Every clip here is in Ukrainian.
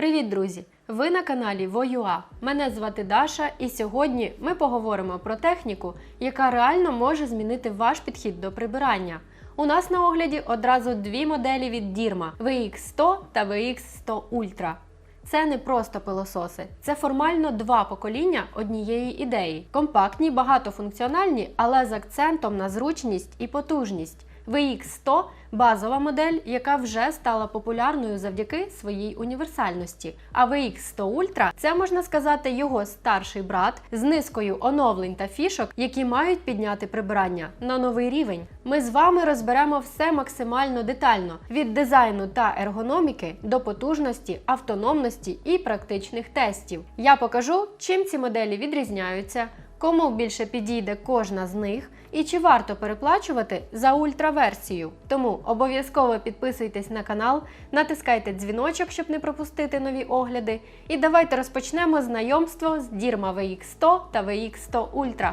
Привіт, друзі! Ви на каналі Воюа. Мене звати Даша, і сьогодні ми поговоримо про техніку, яка реально може змінити ваш підхід до прибирання. У нас на огляді одразу дві моделі від Дірма VX100 та VX100 Ultra. Це не просто пилососи, це формально два покоління однієї ідеї. Компактні, багатофункціональні, але з акцентом на зручність і потужність. VX100 базова модель, яка вже стала популярною завдяки своїй універсальності. А VX100 Ultra це можна сказати його старший брат з низкою оновлень та фішок, які мають підняти прибирання на новий рівень. Ми з вами розберемо все максимально детально: від дизайну та ергономіки до потужності, автономності і практичних тестів. Я покажу, чим ці моделі відрізняються. Кому більше підійде кожна з них і чи варто переплачувати за ультраверсію? Тому обов'язково підписуйтесь на канал, натискайте дзвіночок, щоб не пропустити нові огляди. І давайте розпочнемо знайомство з Дірма VX100 та VX100 Ultra.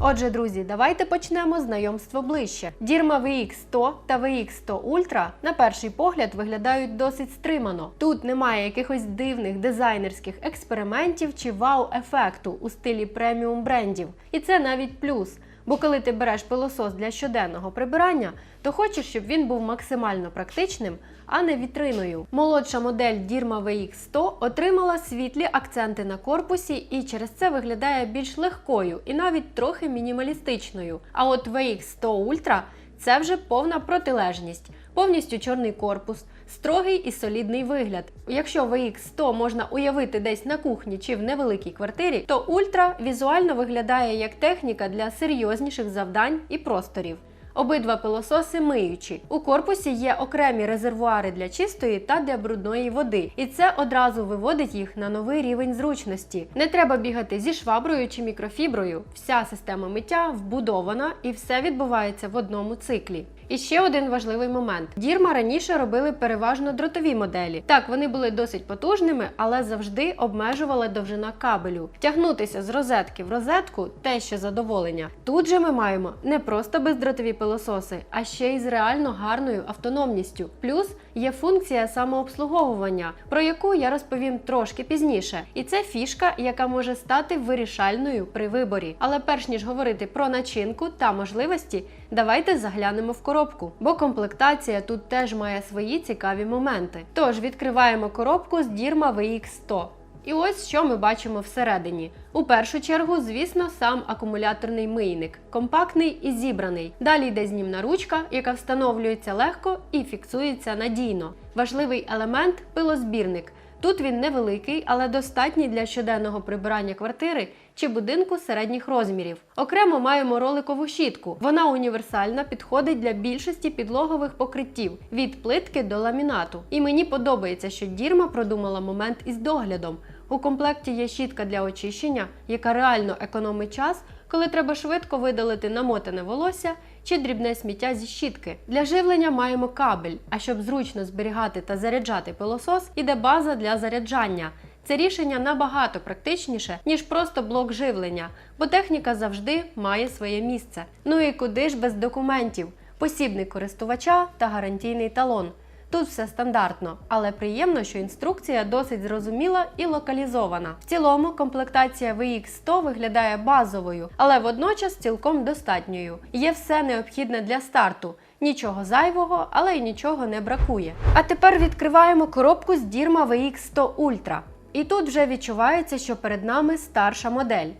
Отже, друзі, давайте почнемо знайомство ближче. Дірма VX100 та VX100 Ultra на перший погляд виглядають досить стримано. Тут немає якихось дивних дизайнерських експериментів чи вау-ефекту у стилі преміум брендів. І це навіть плюс. Бо коли ти береш пилосос для щоденного прибирання, то хочеш, щоб він був максимально практичним, а не вітриною. Молодша модель Dirma VX100 отримала світлі акценти на корпусі і через це виглядає більш легкою і навіть трохи мінімалістичною. А от VX100 Ultra це вже повна протилежність, повністю чорний корпус, строгий і солідний вигляд. Якщо VX100 можна уявити десь на кухні чи в невеликій квартирі, то Ultra візуально виглядає як техніка для серйозніших завдань і просторів. Обидва пилососи миючі. У корпусі є окремі резервуари для чистої та для брудної води, і це одразу виводить їх на новий рівень зручності. Не треба бігати зі шваброю чи мікрофіброю. Вся система миття вбудована і все відбувається в одному циклі. І ще один важливий момент: Дірма раніше робили переважно дротові моделі. Так, вони були досить потужними, але завжди обмежувала довжина кабелю. Втягнутися з розетки в розетку те ще задоволення. Тут же ми маємо не просто бездротові пилососи, а ще й з реально гарною автономністю. Плюс є функція самообслуговування, про яку я розповім трошки пізніше. І це фішка, яка може стати вирішальною при виборі. Але перш ніж говорити про начинку та можливості, давайте заглянемо в коробку, бо комплектація тут теж має свої цікаві моменти. Тож відкриваємо коробку з Дірма VX100. І ось що ми бачимо всередині. У першу чергу, звісно, сам акумуляторний мийник, компактний і зібраний. Далі йде знімна ручка, яка встановлюється легко і фіксується надійно. Важливий елемент пилозбірник. Тут він невеликий, але достатній для щоденного прибирання квартири чи будинку середніх розмірів. Окремо маємо роликову щітку. Вона універсальна, підходить для більшості підлогових покриттів від плитки до ламінату. І мені подобається, що Дірма продумала момент із доглядом. У комплекті є щітка для очищення, яка реально економить час, коли треба швидко видалити намотане волосся чи дрібне сміття зі щітки. Для живлення маємо кабель, а щоб зручно зберігати та заряджати пилосос, іде база для заряджання. Це рішення набагато практичніше, ніж просто блок живлення, бо техніка завжди має своє місце. Ну і куди ж без документів, посібник користувача та гарантійний талон. Тут все стандартно, але приємно, що інструкція досить зрозуміла і локалізована. В цілому комплектація VX100 виглядає базовою, але водночас цілком достатньою. Є все необхідне для старту. Нічого зайвого, але й нічого не бракує. А тепер відкриваємо коробку з Dirma VX100 Ultra. І тут вже відчувається, що перед нами старша модель.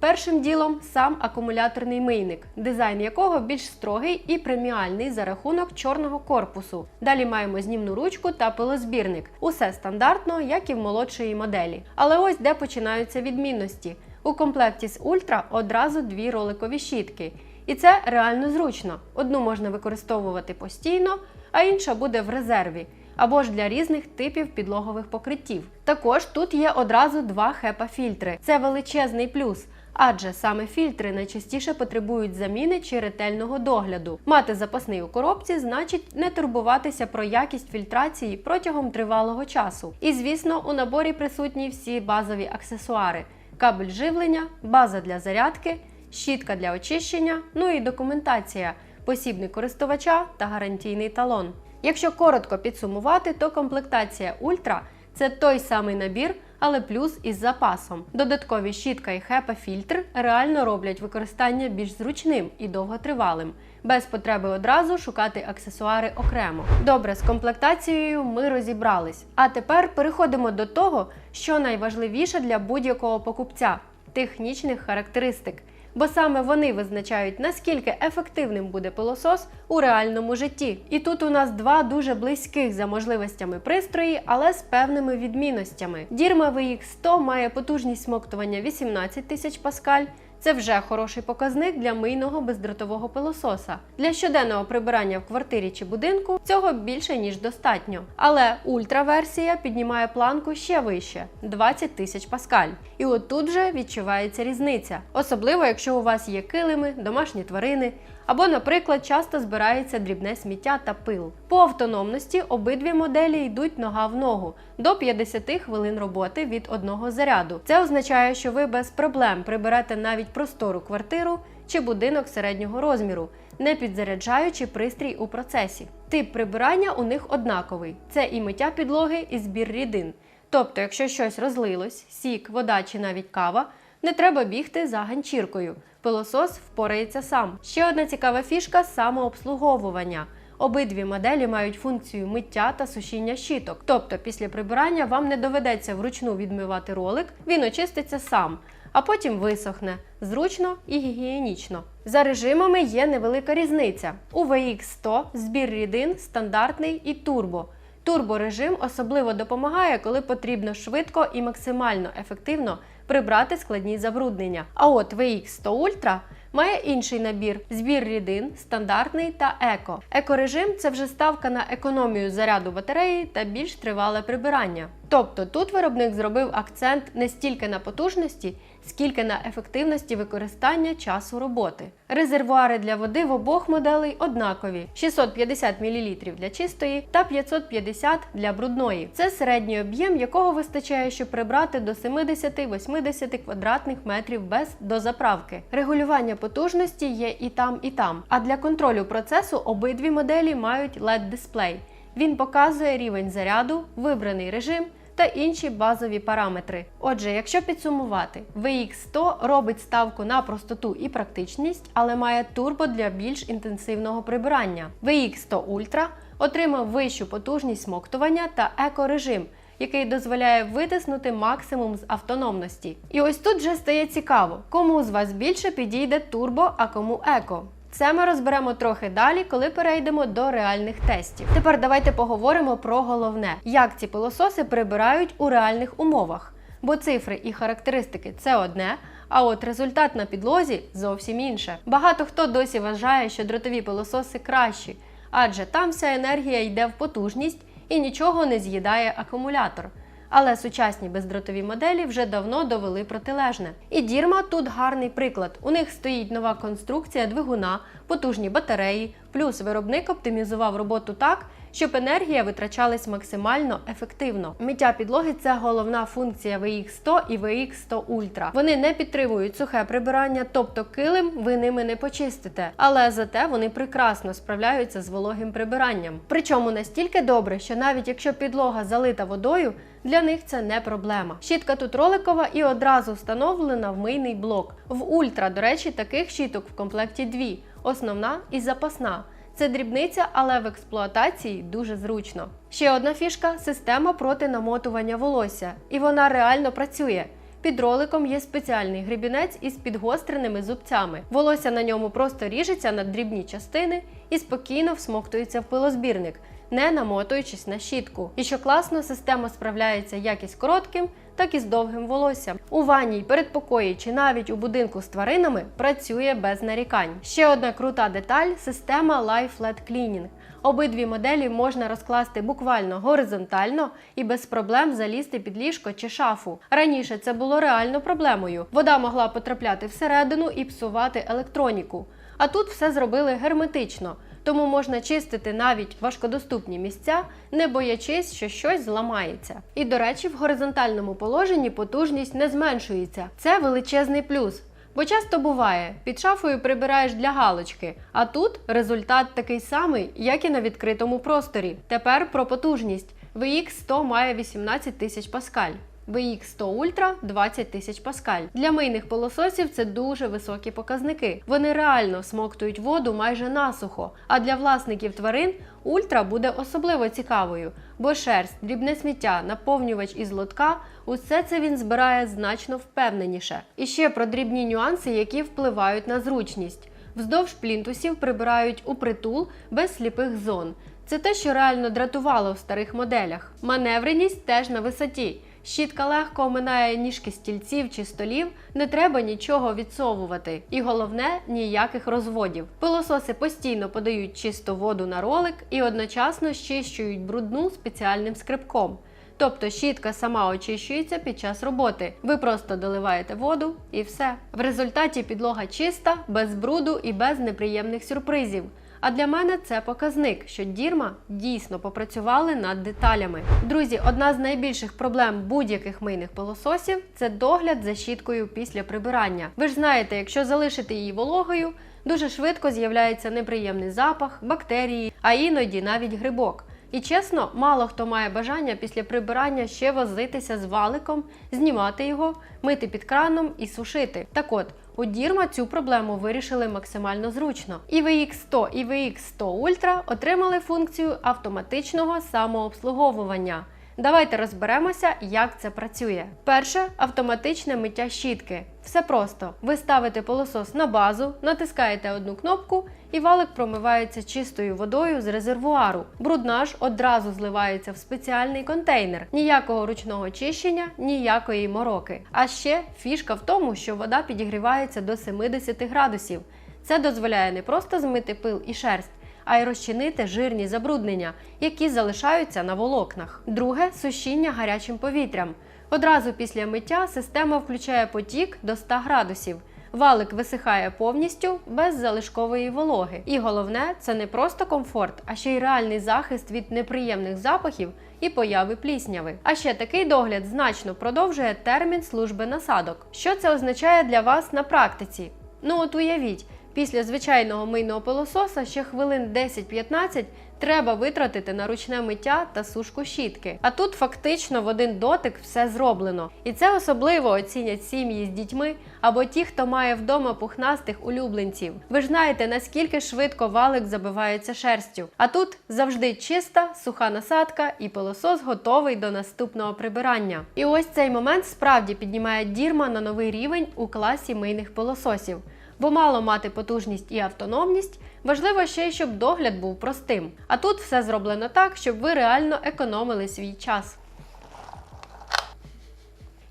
Першим ділом сам акумуляторний мийник, дизайн якого більш строгий і преміальний за рахунок чорного корпусу. Далі маємо знімну ручку та пилозбірник. Усе стандартно, як і в молодшої моделі. Але ось де починаються відмінності. У комплекті з Ультра одразу дві роликові щітки. І це реально зручно. Одну можна використовувати постійно, а інша буде в резерві. Або ж для різних типів підлогових покриттів. Також тут є одразу два HEPA-фільтри. Це величезний плюс адже саме фільтри найчастіше потребують заміни чи ретельного догляду. Мати запасний у коробці значить не турбуватися про якість фільтрації протягом тривалого часу. І звісно, у наборі присутні всі базові аксесуари: кабель живлення, база для зарядки, щітка для очищення, ну і документація. посібник користувача та гарантійний талон. Якщо коротко підсумувати, то комплектація Ультра це той самий набір, але плюс із запасом. Додаткові щітка і хепа фільтр реально роблять використання більш зручним і довготривалим, без потреби одразу шукати аксесуари окремо. Добре, з комплектацією ми розібрались. А тепер переходимо до того, що найважливіше для будь-якого покупця технічних характеристик. Бо саме вони визначають, наскільки ефективним буде пилосос у реальному житті. І тут у нас два дуже близьких за можливостями пристрої, але з певними відмінностями. Дірма VX100 має потужність смоктування 18 тисяч паскаль. Це вже хороший показник для мийного бездротового пилососа. Для щоденного прибирання в квартирі чи будинку цього більше ніж достатньо. Але ультраверсія піднімає планку ще вище 20 тисяч паскаль. І от тут вже відчувається різниця, особливо якщо у вас є килими, домашні тварини. Або, наприклад, часто збирається дрібне сміття та пил. По автономності обидві моделі йдуть нога в ногу до 50 хвилин роботи від одного заряду. Це означає, що ви без проблем приберете навіть простору квартиру чи будинок середнього розміру, не підзаряджаючи пристрій у процесі. Тип прибирання у них однаковий: це і миття підлоги, і збір рідин. Тобто, якщо щось розлилось, сік, вода чи навіть кава, не треба бігти за ганчіркою. Пилосос впорається сам. Ще одна цікава фішка самообслуговування. Обидві моделі мають функцію миття та сушіння щіток. Тобто, після прибирання вам не доведеться вручну відмивати ролик, він очиститься сам, а потім висохне зручно і гігієнічно. За режимами є невелика різниця. У VX100 збір рідин стандартний і турбо. Турборежим особливо допомагає, коли потрібно швидко і максимально ефективно прибрати складні забруднення. А от VX100 Ultra має інший набір: збір рідин, стандартний та еко. Екорежим це вже ставка на економію заряду батареї та більш тривале прибирання. Тобто тут виробник зробив акцент не стільки на потужності, скільки на ефективності використання часу роботи. Резервуари для води в обох моделей однакові: 650 мл для чистої та 550 для брудної. Це середній об'єм, якого вистачає, щоб прибрати до 70-80 квадратних метрів без дозаправки. Регулювання потужності є і там, і там. А для контролю процесу обидві моделі мають led дисплей Він показує рівень заряду, вибраний режим та інші базові параметри. Отже, якщо підсумувати, VX100 робить ставку на простоту і практичність, але має турбо для більш інтенсивного прибирання. VX100 Ultra отримав вищу потужність смоктування та екорежим, який дозволяє витиснути максимум з автономності. І ось тут вже стає цікаво, кому з вас більше підійде турбо, а кому еко. Це ми розберемо трохи далі, коли перейдемо до реальних тестів. Тепер давайте поговоримо про головне, як ці пилососи прибирають у реальних умовах. Бо цифри і характеристики це одне, а от результат на підлозі зовсім інше. Багато хто досі вважає, що дротові пилососи кращі, адже там вся енергія йде в потужність і нічого не з'їдає акумулятор. Але сучасні бездротові моделі вже давно довели протилежне. І Дірма тут гарний приклад. У них стоїть нова конструкція двигуна, потужні батареї, плюс виробник оптимізував роботу так, щоб енергія витрачалась максимально ефективно. Миття підлоги це головна функція VX100 і VX100 Ultra. Вони не підтримують сухе прибирання, тобто килим ви ними не почистите, але зате вони прекрасно справляються з вологим прибиранням. Причому настільки добре, що навіть якщо підлога залита водою, для них це не проблема. Щітка тут роликова і одразу встановлена в мийний блок. В Ультра, до речі, таких щіток в комплекті дві: основна і запасна. Це дрібниця, але в експлуатації дуже зручно. Ще одна фішка система проти намотування волосся, і вона реально працює. Під роликом є спеціальний гребінець із підгостреними зубцями. Волосся на ньому просто ріжеться на дрібні частини і спокійно всмоктується в пилозбірник, не намотуючись на щітку. І що класно, система справляється як із коротким, так і з довгим волоссям. У ванній, передпокої чи навіть у будинку з тваринами працює без нарікань. Ще одна крута деталь система Life Flat Cleaning. Обидві моделі можна розкласти буквально горизонтально і без проблем залізти під ліжко чи шафу. Раніше це було реально проблемою. Вода могла потрапляти всередину і псувати електроніку. А тут все зробили герметично, тому можна чистити навіть важкодоступні місця, не боячись, що щось зламається. І до речі, в горизонтальному положенні потужність не зменшується. Це величезний плюс. Бо часто буває, під шафою прибираєш для галочки, а тут результат такий самий, як і на відкритому просторі. Тепер про потужність. VX 100 має 18 тисяч паскаль. VX 100 Ultra 20 тисяч паскаль. Для мийних пилососів це дуже високі показники. Вони реально смоктують воду майже насухо. А для власників тварин Ультра буде особливо цікавою, бо шерсть, дрібне сміття, наповнювач із лотка усе це він збирає значно впевненіше. І ще про дрібні нюанси, які впливають на зручність. Вздовж плінтусів прибирають у притул без сліпих зон. Це те, що реально дратувало в старих моделях. Маневреність теж на висоті. Щітка легко оминає ніжки стільців чи столів, не треба нічого відсовувати. І головне ніяких розводів. Пилососи постійно подають чисту воду на ролик і одночасно щищують брудну спеціальним скрибком. Тобто щітка сама очищується під час роботи. Ви просто доливаєте воду і все. В результаті підлога чиста, без бруду і без неприємних сюрпризів. А для мене це показник, що дірма дійсно попрацювали над деталями. Друзі, одна з найбільших проблем будь-яких мийних пилососів це догляд за щіткою після прибирання. Ви ж знаєте, якщо залишити її вологою, дуже швидко з'являється неприємний запах, бактерії, а іноді навіть грибок. І чесно, мало хто має бажання після прибирання ще возитися з валиком, знімати його, мити під краном і сушити. Так от, у Дірма цю проблему вирішили максимально зручно. І VX100 і VX100 Ultra отримали функцію автоматичного самообслуговування. Давайте розберемося, як це працює. Перше автоматичне миття щітки. Все просто. Ви ставите пилосос на базу, натискаєте одну кнопку, і валик промивається чистою водою з резервуару. Брудна ж одразу зливається в спеціальний контейнер. Ніякого ручного чищення, ніякої мороки. А ще фішка в тому, що вода підігрівається до 70 градусів. Це дозволяє не просто змити пил і шерсть а й розчинити жирні забруднення, які залишаються на волокнах. Друге сушіння гарячим повітрям. Одразу після миття система включає потік до 100 градусів. Валик висихає повністю без залишкової вологи. І головне, це не просто комфорт, а ще й реальний захист від неприємних запахів і появи плісняви. А ще такий догляд значно продовжує термін служби насадок. Що це означає для вас на практиці? Ну от уявіть. Після звичайного мийного пилососа ще хвилин 10-15 треба витратити на ручне миття та сушку щітки. А тут фактично в один дотик все зроблено. І це особливо оцінять сім'ї з дітьми або ті, хто має вдома пухнастих улюбленців. Ви ж знаєте, наскільки швидко валик забивається шерстю. А тут завжди чиста, суха насадка і пилосос готовий до наступного прибирання. І ось цей момент справді піднімає дірма на новий рівень у класі мийних пилососів. Бо мало мати потужність і автономність, важливо ще щоб догляд був простим. А тут все зроблено так, щоб ви реально економили свій час.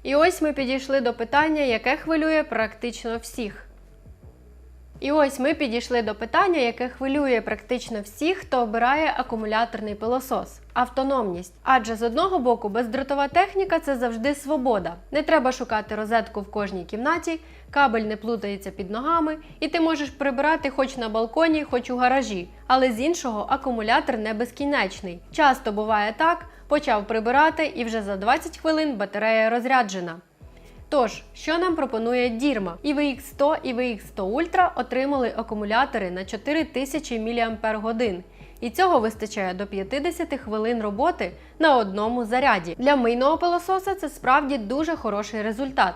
І ось ми підійшли до питання, яке хвилює практично всіх. І ось ми підійшли до питання, яке хвилює практично всіх, хто обирає акумуляторний пилосос автономність. Адже з одного боку бездротова техніка це завжди свобода. Не треба шукати розетку в кожній кімнаті, кабель не плутається під ногами, і ти можеш прибирати хоч на балконі, хоч у гаражі. Але з іншого акумулятор не безкінечний. Часто буває так, почав прибирати, і вже за 20 хвилин батарея розряджена. Тож, що нам пропонує Дірма? І VX100 і VX100 Ultra отримали акумулятори на 4000 мАч. І цього вистачає до 50 хвилин роботи на одному заряді. Для мийного пилососа це справді дуже хороший результат.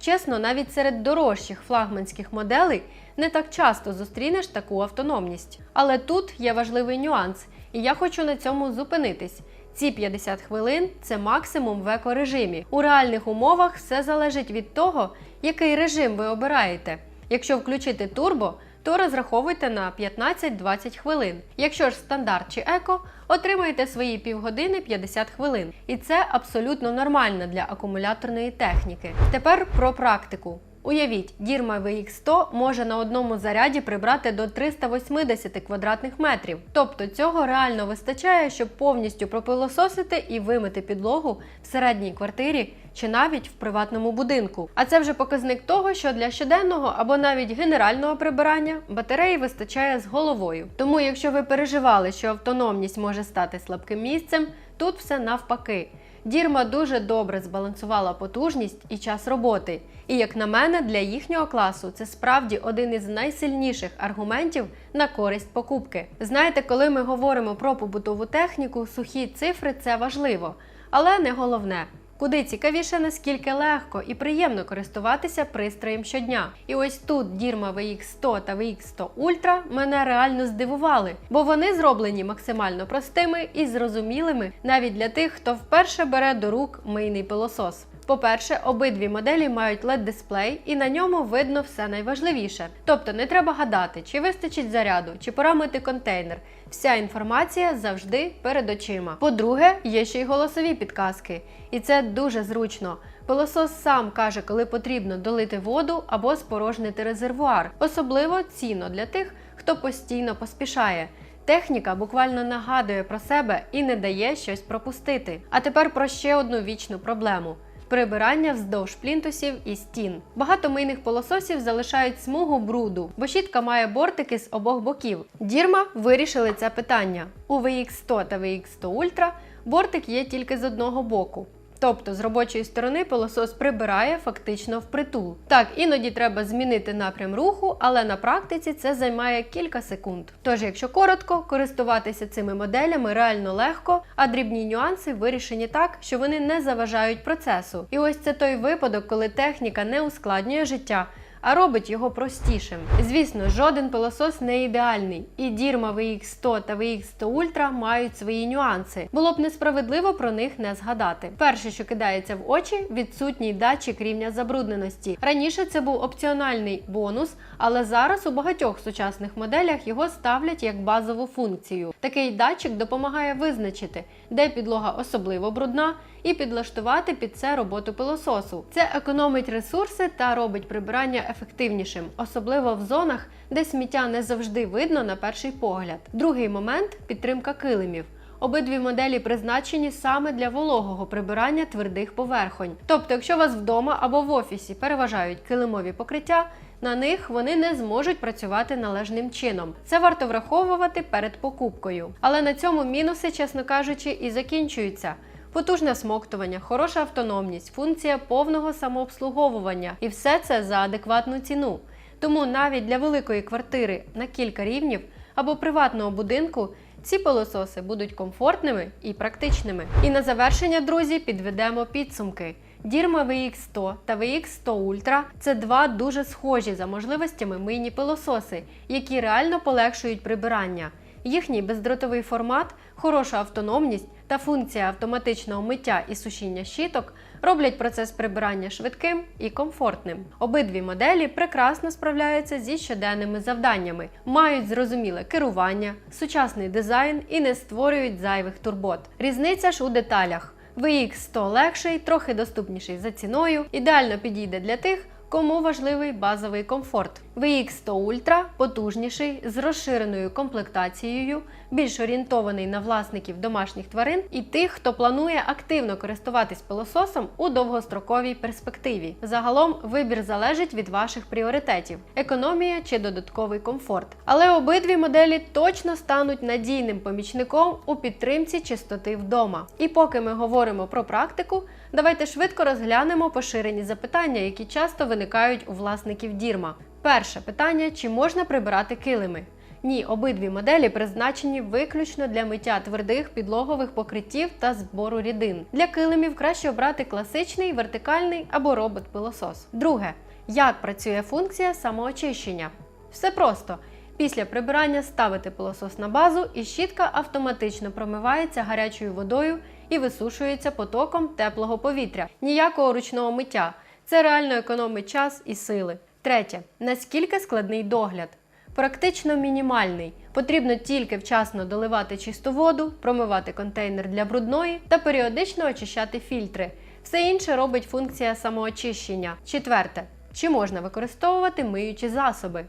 Чесно, навіть серед дорожчих флагманських моделей не так часто зустрінеш таку автономність. Але тут є важливий нюанс, і я хочу на цьому зупинитись. Ці 50 хвилин це максимум в екорежимі. У реальних умовах все залежить від того, який режим ви обираєте. Якщо включити турбо, то розраховуйте на 15-20 хвилин. Якщо ж стандарт чи еко, отримаєте свої півгодини 50 хвилин. І це абсолютно нормально для акумуляторної техніки. Тепер про практику. Уявіть, Дірма VX100 може на одному заряді прибрати до 380 квадратних метрів. Тобто цього реально вистачає, щоб повністю пропилососити і вимити підлогу в середній квартирі чи навіть в приватному будинку. А це вже показник того, що для щоденного або навіть генерального прибирання батареї вистачає з головою. Тому, якщо ви переживали, що автономність може стати слабким місцем, тут все навпаки. Дірма дуже добре збалансувала потужність і час роботи. І як на мене, для їхнього класу це справді один із найсильніших аргументів на користь покупки. Знаєте, коли ми говоримо про побутову техніку, сухі цифри це важливо, але не головне. Куди цікавіше, наскільки легко і приємно користуватися пристроєм щодня. І ось тут Dirma VX100 та VX100 Ultra мене реально здивували, бо вони зроблені максимально простими і зрозумілими навіть для тих, хто вперше бере до рук мийний пилосос. По-перше, обидві моделі мають led дисплей і на ньому видно все найважливіше. Тобто не треба гадати, чи вистачить заряду, чи пора мити контейнер. Вся інформація завжди перед очима. По-друге, є ще й голосові підказки, і це дуже зручно. Пилосос сам каже, коли потрібно долити воду або спорожнити резервуар. Особливо цінно для тих, хто постійно поспішає. Техніка буквально нагадує про себе і не дає щось пропустити. А тепер про ще одну вічну проблему. Прибирання вздовж плінтусів і стін. Багато мийних пилососів залишають смугу бруду, бо щітка має бортики з обох боків. Дірма вирішили це питання. У VX100 та VX100 Ultra бортик є тільки з одного боку. Тобто з робочої сторони пилосос прибирає фактично впритул. Так, іноді треба змінити напрям руху, але на практиці це займає кілька секунд. Тож, якщо коротко, користуватися цими моделями реально легко, а дрібні нюанси вирішені так, що вони не заважають процесу. І ось це той випадок, коли техніка не ускладнює життя. А робить його простішим. Звісно, жоден пилосос не ідеальний, і Dirma VX100 та VX100 Ultra мають свої нюанси. Було б несправедливо про них не згадати. Перше, що кидається в очі, відсутній датчик рівня забрудненості. Раніше це був опціональний бонус, але зараз у багатьох сучасних моделях його ставлять як базову функцію. Такий датчик допомагає визначити, де підлога особливо брудна, і підлаштувати під це роботу пилососу. Це економить ресурси та робить прибирання ефективнішим, особливо в зонах, де сміття не завжди видно на перший погляд. Другий момент підтримка килимів. Обидві моделі призначені саме для вологого прибирання твердих поверхонь. Тобто, якщо у вас вдома або в офісі переважають килимові покриття, на них вони не зможуть працювати належним чином. Це варто враховувати перед покупкою. Але на цьому мінуси, чесно кажучи, і закінчуються. Потужне смоктування, хороша автономність, функція повного самообслуговування і все це за адекватну ціну. Тому навіть для великої квартири на кілька рівнів або приватного будинку ці пилососи будуть комфортними і практичними. І на завершення, друзі, підведемо підсумки. Dirma VX100 та VX100 Ultra – це два дуже схожі за можливостями мийні пилососи, які реально полегшують прибирання. Їхній бездротовий формат, хороша автономність та функція автоматичного миття і сушіння щіток роблять процес прибирання швидким і комфортним. Обидві моделі прекрасно справляються зі щоденними завданнями, мають зрозуміле керування, сучасний дизайн і не створюють зайвих турбот. Різниця ж у деталях. VX100 легший, трохи доступніший за ціною, ідеально підійде для тих, кому важливий базовий комфорт. VX100 Ultra потужніший з розширеною комплектацією, більш орієнтований на власників домашніх тварин і тих, хто планує активно користуватись пилососом у довгостроковій перспективі. Загалом вибір залежить від ваших пріоритетів: економія чи додатковий комфорт. Але обидві моделі точно стануть надійним помічником у підтримці чистоти вдома. І поки ми говоримо про практику, давайте швидко розглянемо поширені запитання, які часто виникають у власників дірма. Перше питання: чи можна прибирати килими? Ні, обидві моделі призначені виключно для миття твердих підлогових покриттів та збору рідин. Для килимів краще обрати класичний, вертикальний або робот-пилосос. Друге, як працює функція самоочищення? Все просто. Після прибирання ставите пилосос на базу, і щітка автоматично промивається гарячою водою і висушується потоком теплого повітря. Ніякого ручного миття. Це реально економить час і сили. Третє. Наскільки складний догляд? Практично мінімальний. Потрібно тільки вчасно доливати чисту воду, промивати контейнер для брудної та періодично очищати фільтри. Все інше робить функція самоочищення. Четверте. Чи можна використовувати миючі засоби?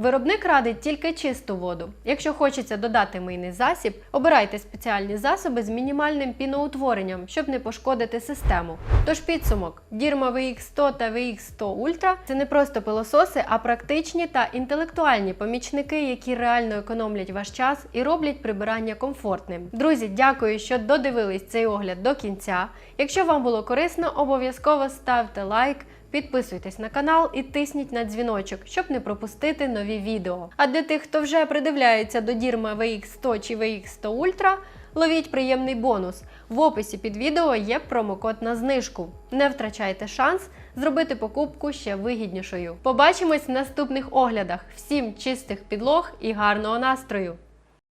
Виробник радить тільки чисту воду. Якщо хочеться додати мийний засіб, обирайте спеціальні засоби з мінімальним піноутворенням, щоб не пошкодити систему. Тож підсумок: Дірма VX100 та VX100 Ultra – це не просто пилососи, а практичні та інтелектуальні помічники, які реально економлять ваш час і роблять прибирання комфортним. Друзі, дякую, що додивились цей огляд до кінця. Якщо вам було корисно, обов'язково ставте лайк. Підписуйтесь на канал і тисніть на дзвіночок, щоб не пропустити нові відео. А для тих, хто вже придивляється до Дірма VX100 чи VX100 Ultra, ловіть приємний бонус. В описі під відео є промокод на знижку. Не втрачайте шанс зробити покупку ще вигіднішою. Побачимось в наступних оглядах. Всім чистих підлог і гарного настрою!